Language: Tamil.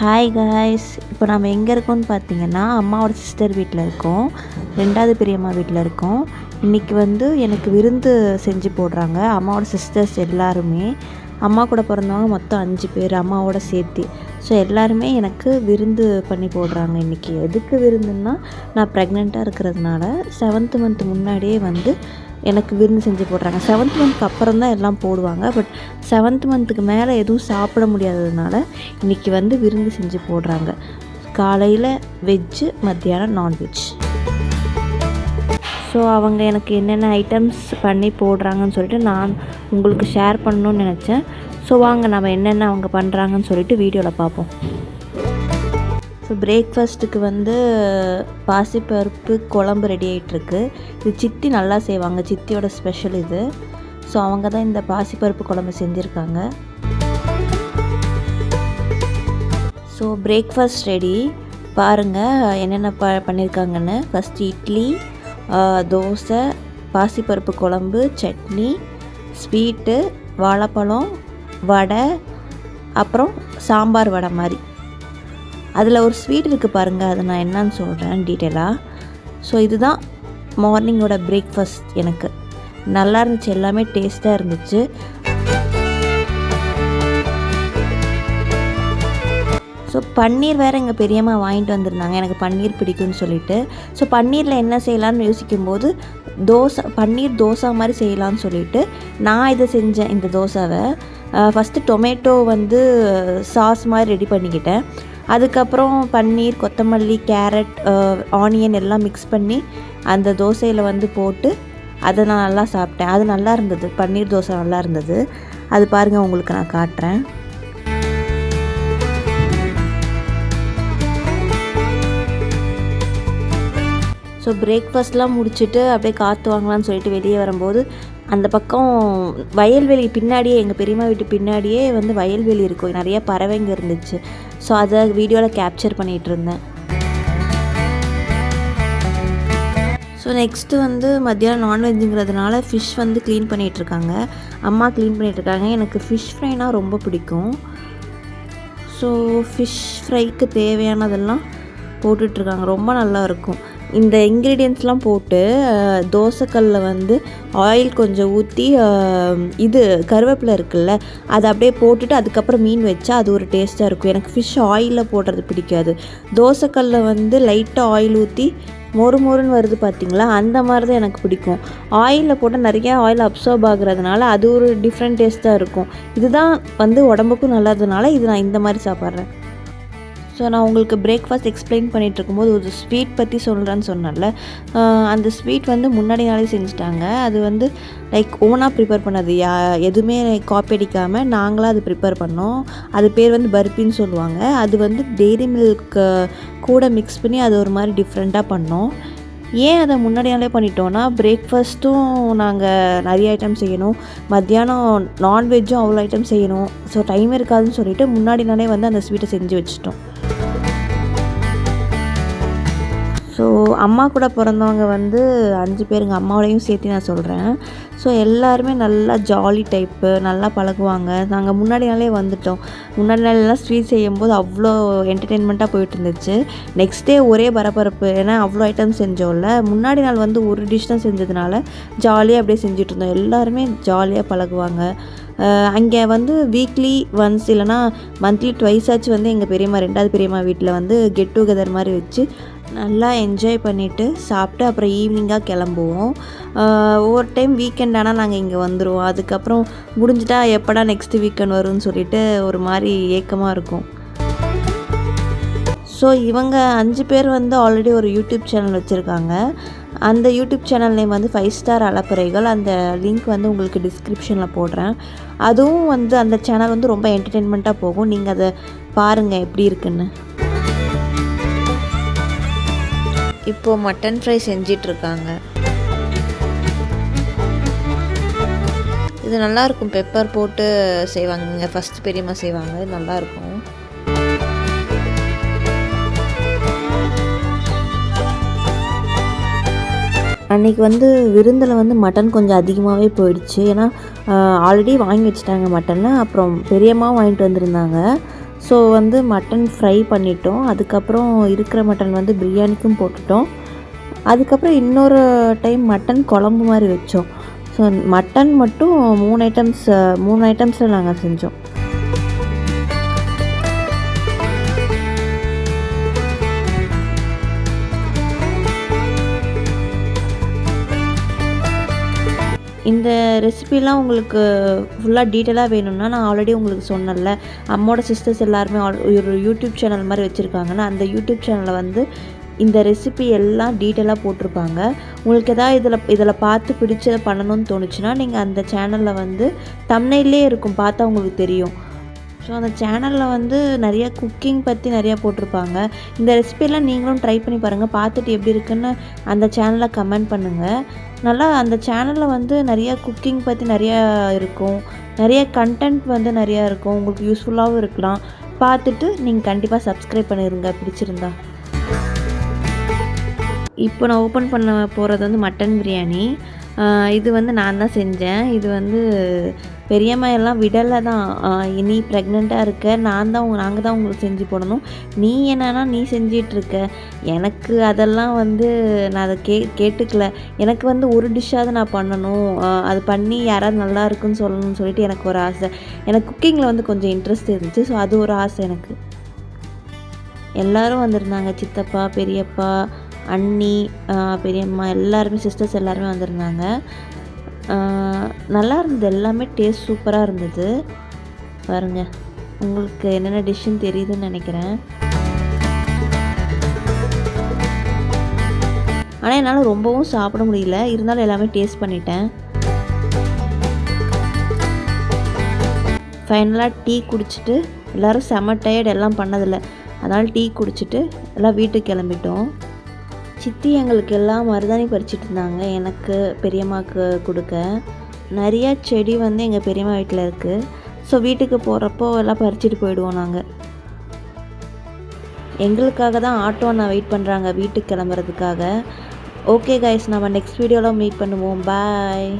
ஹாய் காய்ஸ் இப்போ நம்ம எங்கே இருக்கோம்னு பார்த்தீங்கன்னா அம்மாவோட சிஸ்டர் வீட்டில் இருக்கோம். ரெண்டாவது பெரியம்மா வீட்டில் இருக்கோம். இன்றைக்கி வந்து எனக்கு விருந்து செஞ்சு போடுறாங்க. அம்மாவோட சிஸ்டர்ஸ் எல்லாருமே. அம்மா கூட பிறந்தவங்க மொத்தம் அஞ்சு பேர் அம்மாவோட சேர்த்து. ஸோ எல்லாருமே எனக்கு விருந்து பண்ணி போடுறாங்க இன்றைக்கி எதுக்கு விருந்துன்னா நான் ப்ரெக்னெண்ட்டாக இருக்கிறதுனால செவன்த் மந்த் முன்னாடியே வந்து எனக்கு விருந்து செஞ்சு போடுறாங்க. செவன்த் மந்த்க்கு அப்புறம் தான் எல்லாம் போடுவாங்க. பட் செவன்த் மந்த்துக்கு மேலே எதுவும் சாப்பிட முடியாததுனால இன்றைக்கி வந்து விருந்து செஞ்சு போடுறாங்க. காலையில் வெஜ்ஜு மத்தியானம் நான்வெஜ் ஸோ அவங்க எனக்கு என்னென்ன ஐட்டம்ஸ் பண்ணி போடுறாங்கன்னு சொல்லிட்டு நான் உங்களுக்கு ஷேர் பண்ணணும்னு நினச்சேன். ஸோ வாங்க நம்ம என்னென்ன அவங்க பண்ணுறாங்கன்னு சொல்லிட்டு வீடியோவில் பார்ப்போம். ஸோ பிரேக்ஃபாஸ்ட்டுக்கு வந்து பாசிப்பருப்பு குழம்பு ரெடி ஆகிட்டுருக்கு இது சித்தி நல்லா செய்வாங்க. சித்தியோட ஸ்பெஷல் இது. ஸோ அவங்க தான் இந்த பாசிப்பருப்பு குழம்பு செஞ்சுருக்காங்க. ஸோ பிரேக்ஃபாஸ்ட் ரெடி பாருங்கள் என்னென்ன ப பண்ணியிருக்காங்கன்னு ஃபஸ்ட்டு இட்லி தோசை பாசிப்பருப்பு குழம்பு சட்னி ஸ்வீட்டு வாழைப்பழம் வடை அப்புறம் சாம்பார் வடை மாதிரி. அதில் ஒரு ஸ்வீட் இருக்குது பாருங்கள் அது நான் என்னன்னு சொல்கிறேன் டீட்டெயிலாக ஸோ இதுதான் மார்னிங்கோட பிரேக்ஃபாஸ்ட் எனக்கு. நல்லா இருந்துச்சு எல்லாமே டேஸ்ட்டாக இருந்துச்சு. ஸோ பன்னீர் வேறு எங்கள் பெரியம்மா வாங்கிட்டு வந்திருந்தாங்க. எனக்கு பன்னீர் பிடிக்கும்னு சொல்லிட்டு. ஸோ பன்னீரில் என்ன செய்யலான்னு யோசிக்கும்போது தோசை பன்னீர் தோசை மாதிரி செய்யலான்னு சொல்லிட்டு நான் இதை செஞ்சேன் இந்த தோசாவை. ஃபஸ்ட்டு டொமேட்டோ வந்து சாஸ் மாதிரி ரெடி பண்ணிக்கிட்டேன். அதுக்கப்புறம் பன்னீர் கொத்தமல்லி கேரட் ஆனியன் எல்லாம் மிக்ஸ் பண்ணி அந்த தோசையில் வந்து போட்டு அதை நான் நல்லா சாப்பிட்டேன். அது நல்லா இருந்தது. பன்னீர் தோசை நல்லா இருந்தது. அது பாருங்கள் உங்களுக்கு நான் காட்டுறேன். ஸோ பிரேக்ஃபாஸ்ட்லாம் முடிச்சுட்டு அப்படியே காற்று வாங்கலாம்னு சொல்லிட்டு வெளியே வரும்போது அந்த பக்கம் வயல்வெளி பின்னாடியே எங்கள் பெரியம்மா வீட்டு பின்னாடியே வந்து வயல்வெளி இருக்கும். நிறைய பறவைங்க இருந்துச்சு. ஸோ அதை வீடியோவில் கேப்சர் பண்ணிகிட்டு இருந்தேன். ஸோ நெக்ஸ்ட்டு வந்து மத்தியானம் நான்வெஜ்ஜுங்கிறதுனால ஃபிஷ் வந்து க்ளீன் பண்ணிகிட்ருக்காங்க அம்மா க்ளீன் பண்ணிகிட்ருக்காங்க எனக்கு ஃபிஷ் ஃப்ரைனால் ரொம்ப பிடிக்கும். ஸோ ஃபிஷ் ஃப்ரைக்கு தேவையானதெல்லாம் போட்டுட்ருக்காங்க ரொம்ப நல்லா இருக்கும். இந்த இன்க்ரீடியன்ஸ்லாம் போட்டு தோசைக்கல்லில் வந்து ஆயில் கொஞ்சம் ஊற்றி இது கருவேப்பிலை இருக்குல்ல அதை அப்படியே போட்டுட்டு அதுக்கப்புறம் மீன் வச்சா அது ஒரு டேஸ்ட்டாக இருக்கும். எனக்கு ஃபிஷ் ஆயிலில் போடுறது பிடிக்காது. தோசைக்கல்லில் வந்து லைட்டாக ஆயில் ஊற்றி மொறு மொறுன்னு வருது பார்த்தீங்களா அந்த மாதிரி தான் எனக்கு பிடிக்கும். ஆயிலில் போட்டால் நிறையா ஆயில் அப்சர்வ் ஆகுறதுனால அது ஒரு டிஃப்ரெண்ட் டேஸ்ட்டாக இருக்கும். இதுதான் வந்து உடம்புக்கும் நல்லதுனால இது நான் இந்த மாதிரி சாப்பிட்றேன். ஸோ நான் உங்களுக்கு பிரேக்ஃபாஸ்ட் எக்ஸ்பிளைன் பண்ணிகிட்டு இருக்கும்போது ஒரு ஸ்வீட் பற்றி சொல்கிறேன்னு சொன்னேன்ல. அந்த ஸ்வீட் வந்து முன்னாடி நாளே செஞ்சுட்டாங்க. அது வந்து லைக் ஓனாக ப்ரிப்பேர் பண்ணது. யா எதுவுமே காப்பி அடிக்காமல் நாங்களாக அது ப்ரிப்பேர் பண்ணோம். அது பேர் வந்து பர்பின்னு சொல்லுவாங்க. அது வந்து டெய்ரி மில்க் கூட மிக்ஸ் பண்ணி அது ஒரு மாதிரி டிஃப்ரெண்ட்டாக பண்ணோம். ஏன் அதை முன்னாடி நாளே பண்ணிட்டோன்னா பிரேக்ஃபாஸ்ட்டும் நாங்கள் நிறைய ஐட்டம் செய்யணும். மத்தியானம் நான்வெஜ்ஜும் அவ்வளோ ஐட்டம் செய்யணும். ஸோ டைம் இருக்காதுன்னு சொல்லிட்டு முன்னாடி நாளே வந்து அந்த ஸ்வீட்டை செஞ்சு வச்சிட்டோம். ஸோ அம்மா கூட பிறந்தவங்க வந்து அஞ்சு பேருங்க. அம்மாவோடையும் சேர்த்து நான் சொல்கிறேன் ஸோ எல்லாருமே நல்லா ஜாலி டைப்பு நல்லா பழகுவாங்க. நாங்கள் முன்னாடி நாளே வந்துட்டோம். முன்னாடி நாளெல்லாம் ஸ்வீட் செய்யும்போது அவ்வளோ என்டர்டெயின்மெண்ட்டாக போயிட்டு இருந்துச்சு. நெக்ஸ்ட் டே ஒரே பரபரப்பு. ஏன்னா அவ்வளோ ஐட்டம் செஞ்சோம்ல. முன்னாடி நாள் வந்து ஒரு டிஷ் தான் செஞ்சதுனால ஜாலியாக அப்படியே செஞ்சுட்டு இருந்தோம். எல்லாருமே ஜாலியாக பழகுவாங்க. அங்கே வந்து வீக்லி ஒன்ஸ் இல்லைனா மந்த்லி ட்வைஸ் ஆச்சு வந்து எங்கள் பெரியம்மா ரெண்டாவது பெரியம்மா வீட்டில் வந்து கெட் டுகெதர் மாதிரி வச்சு நல்லா என்ஜாய் பண்ணிவிட்டு சாப்பிட்டு அப்புறம் ஈவினிங்காக கிளம்புவோம். ஒவ்வொரு டைம் வீக்கெண்ட் ஆனால் நாங்கள் இங்கே வந்துடுவோம் அதுக்கப்புறம் முடிஞ்சிட்டா எப்படா நெக்ஸ்ட்டு வீக்கெண்ட் வரும்னு சொல்லிட்டு ஒரு மாதிரி ஏக்கமாக இருக்கும். ஸோ இவங்க அஞ்சு பேர் வந்து ஆல்ரெடி ஒரு யூடியூப் சேனல் வச்சுருக்காங்க. அந்த யூடியூப் சேனல் நேம் வந்து ஃபைவ் ஸ்டார் அலப்பறைகள். அந்த லிங்க் வந்து உங்களுக்கு டிஸ்கிரிப்ஷனில் போடுறேன். அதுவும் வந்து அந்த சேனல் வந்து ரொம்ப என்டர்டெயின்மெண்ட்டாக போகும். நீங்கள் அதை பாருங்கள் எப்படி இருக்குன்னு. இப்போது மட்டன் ஃப்ரை செஞ்சிட்ருக்காங்க. இது நல்லாயிருக்கும் பெப்பர் போட்டு செய்வாங்க. இங்கே ஃபஸ்ட்டு பெரியம்மா செய்வாங்க. இது நல்லாயிருக்கும் அன்றைக்கி வந்து விருந்தில் வந்து மட்டன் கொஞ்சம் அதிகமாகவே போயிடுச்சு. ஏன்னா ஆல்ரெடி வாங்கி வச்சுட்டாங்க மட்டனை அப்புறம் பெரியம்மா வாங்கிட்டு வந்திருந்தாங்க. ஸோ வந்து மட்டன் ஃப்ரை பண்ணிட்டோம். அதுக்கப்புறம் இருக்கிற மட்டன் வந்து பிரியாணிக்கும் போட்டுட்டோம். அதுக்கப்புறம் இன்னொரு டைம் மட்டன் குழம்பு மாதிரி வச்சோம். ஸோ மட்டன் மட்டும் மூணு ஐட்டம்ஸ் மூணு ஐட்டம்ஸில் நாங்கள் செஞ்சோம். இந்த ரெசிபிலாம் உங்களுக்கு ஃபுல்லாக டீட்டெயிலாக வேணும்னா நான் ஆல்ரெடி உங்களுக்கு சொன்னேன்ல. அம்மோட சிஸ்டர்ஸ் எல்லாருமே ஆல் ஒரு யூடியூப் சேனல் மாதிரி வச்சுருக்காங்கன்னா அந்த யூடியூப் சேனலில் வந்து இந்த ரெசிபி எல்லாம் டீட்டெயிலாக போட்டிருப்பாங்க. உங்களுக்கு எதாவது இதில் இதில் பார்த்து பிடிச்சதை பண்ணணும்னு தோணுச்சுன்னா நீங்கள் அந்த சேனலில் வந்து தம்னையிலே இருக்கும் பார்த்தா உங்களுக்கு தெரியும். ஸோ அந்த சேனலில் வந்து நிறைய குக்கிங் பற்றி நிறையா போட்டிருப்பாங்க. இந்த ரெசிபியெல்லாம் நீங்களும் ட்ரை பண்ணி பாருங்கள் பார்த்துட்டு எப்படி இருக்குன்னு அந்த சேனலில் கமெண்ட் பண்ணுங்கள் நல்லா அந்த சேனலில் வந்து நிறைய குக்கிங் பற்றி நிறையா இருக்கும். நிறைய கண்டென்ட் வந்து நிறையா இருக்கும். உங்களுக்கு யூஸ்ஃபுல்லாகவும் இருக்கலாம். பார்த்துட்டு நீங்கள் கண்டிப்பாக சப்ஸ்கிரைப் பண்ணிடுங்க பிடிச்சிருந்தா. இப்போ நான் ஓப்பன் பண்ண போகிறது வந்து மட்டன் பிரியாணி இது வந்து நான் தான் செஞ்சேன். இது வந்து பெரியம்மா எல்லாம் விடலை தான். நீ ப்ரெக்னெண்ட்டாக இருக்க நான் தான் உங்க நாங்கள் தான் உங்களுக்கு செஞ்சு போடணும். நீ என்னன்னா நீ செஞ்சிட்ருக்க எனக்கு அதெல்லாம் வந்து நான் அதை கே கேட்டுக்கல. எனக்கு வந்து ஒரு டிஷ்ஷாவது நான் பண்ணணும். அது பண்ணி யாராவது நல்லா இருக்குன்னு சொல்லணும்னு சொல்லிட்டு எனக்கு ஒரு ஆசை. எனக்கு குக்கிங்கில் வந்து கொஞ்சம் இன்ட்ரெஸ்ட் இருந்துச்சு. ஸோ அது ஒரு ஆசை எனக்கு. எல்லோரும் வந்திருந்தாங்க. சித்தப்பா பெரியப்பா அண்ணி பெரியம்மா எல்லாருமே சிஸ்டர்ஸ் எல்லாருமே வந்திருந்தாங்க. நல்லா இருந்தது. எல்லாமே டேஸ்ட் சூப்பராக இருந்தது. பாருங்க உங்களுக்கு என்னென்ன டிஷ்ஷுன்னு தெரியுதுன்னு நினைக்கிறேன். ஆனால் என்னால் ரொம்பவும் சாப்பிட முடியல. இருந்தாலும் எல்லாமே டேஸ்ட் பண்ணிட்டேன். ஃபைனலாக டீ குடிச்சிட்டு எல்லோரும் செம டயர்ட் எல்லாம் பண்ணதில்லை. அதனால் டீ குடிச்சிட்டு எல்லாம் வீட்டுக்கு கிளம்பிட்டோம். சித்தி எங்களுக்கு எல்லாம் மருதாணி பறிச்சிட்டு இருந்தாங்க. எனக்கு பெரியம்மாவுக்கு கொடுக்க. நிறைய செடி வந்து எங்கள் பெரியம்மா வீட்டில் இருக்குது ஸோ வீட்டுக்கு போகிறப்போ எல்லாம் பறிச்சிட்டு போயிடுவோம் நாங்கள் எங்களுக்காக தான் ஆட்டோ நான் வெயிட் பண்ணுறாங்க வீட்டுக்கு கிளம்புறதுக்காக. ஓகே கைஸ் நம்ம நெக்ஸ்ட் வீடியோவில் மீட் பண்ணுவோம். பாய்